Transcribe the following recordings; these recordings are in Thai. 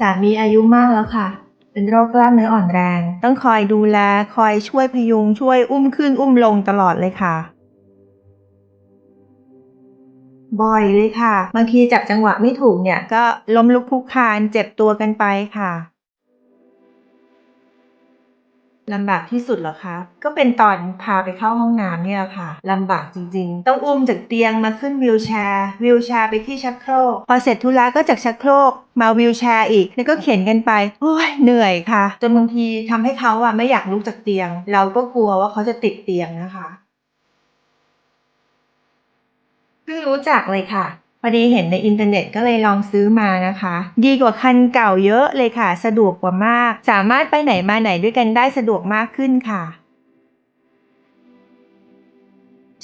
สามีอายุมากแล้วค่ะ เป็นโรคกล้ามเนื้ออ่อนแรง ต้องคอยดูแล คอยช่วยพยุง ช่วยอุ้มขึ้นอุ้มลงตลอดเลยค่ะ บ่อยเลยค่ะ บางทีจับจังหวะไม่ถูกเนี่ย ก็ล้มลุกคลุกคลานเจ็บตัวกันไปค่ะ ลำบากที่สุดเหรอคะ ก็เป็นตอนพาไปเข้าห้องน้ำเนี่ยค่ะลำบากจริงๆ ต้องอุ้มจากเตียงมาขึ้นวีลแชร์วีลแชร์ไปที่ชักโครก พอเสร็จธุระก็จากชักโครก มาวีลแชร์อีก แล้วก็เข็นกันไปโอ้ยเหนื่อยค่ะ จนบางทีทำให้เขาอะไม่อยากลุกจากเตียง เราก็กลัวว่าเขาจะติดเตียงนะคะ เพิ่งรู้จักเลยค่ะ พอดีเห็นในอินเทอร์เน็ตก็เลยลองซื้อมานะคะ ดีกว่าคันเก่าเยอะเลยค่ะ สะดวกกว่ามาก สามารถไปไหนมาไหนด้วยกันได้สะดวกมากขึ้นค่ะ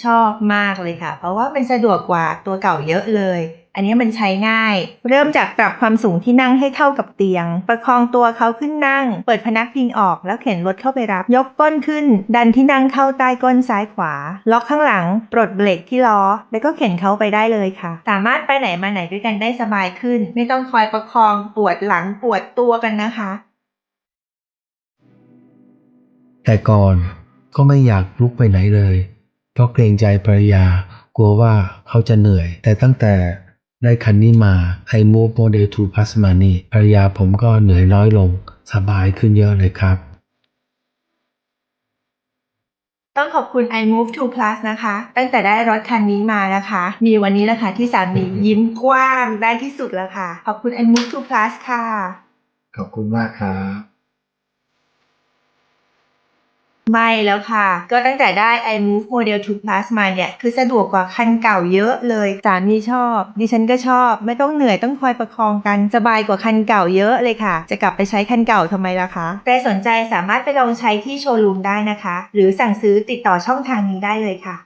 ชอบมากเลยค่ะ เพราะว่ามันสะดวกกว่าตัวเก่าเยอะเลย อันนี้มันใช้ง่าย เริ่มจากปรับความสูงที่นั่งให้เท่ากับเตียง ประคองตัวเขาขึ้นนั่ง เปิดพนักพิงออกแล้วเข็นรถเข้าไปรับ ยกก้นขึ้น ดันที่นั่งเข้าใต้ก้นซ้ายขวา ล็อกข้างหลัง ปลดเบรกที่ล้อ แล้วก็เข็นเขาไปได้เลยค่ะ สามารถไปไหนมาไหนด้วยกันได้สบายขึ้น ไม่ต้องคอยประคองปวดหลังปวดตัวกันนะคะ แต่ก่อนก็ไม่อยากลุกไปไหนเลย เพราะเกรงใจภรรยากลัวว่าเขาจะเหนื่อย แต่ตั้งแต่ ได้คันนี้มา i Move Model 2 Plus มานี่ภรรยาผมก็เหนื่อยน้อยลง สบายขึ้นเยอะเลยครับ ต้องขอบคุณ iMove 2 Plus นะคะ ตั้งแต่ได้รถคันนี้มานะคะ มีวันนี้แหละค่ะที่สามียิ้มกว้างได้ที่สุดแล้วค่ะ ขอบคุณ iMove 2 Plus ค่ะ ขอบคุณมากครับ ไม่แล้วค่ะ ก็ตั้งแต่ได้ iMove Model 2 Plus มาเนี่ย คือสะดวกกว่าคันเก่าเยอะเลย สามีชอบ ดิฉันก็ชอบ ไม่ต้องเหนื่อยต้องคอยประคองกันสบายกว่าคันเก่าเยอะเลยค่ะ จะกลับไปใช้คันเก่าทำไมล่ะคะใครสนใจสามารถไปลองใช้ที่โชว์รูมได้นะคะ หรือสั่งซื้อติดต่อช่องทางนี้ได้เลยค่ะ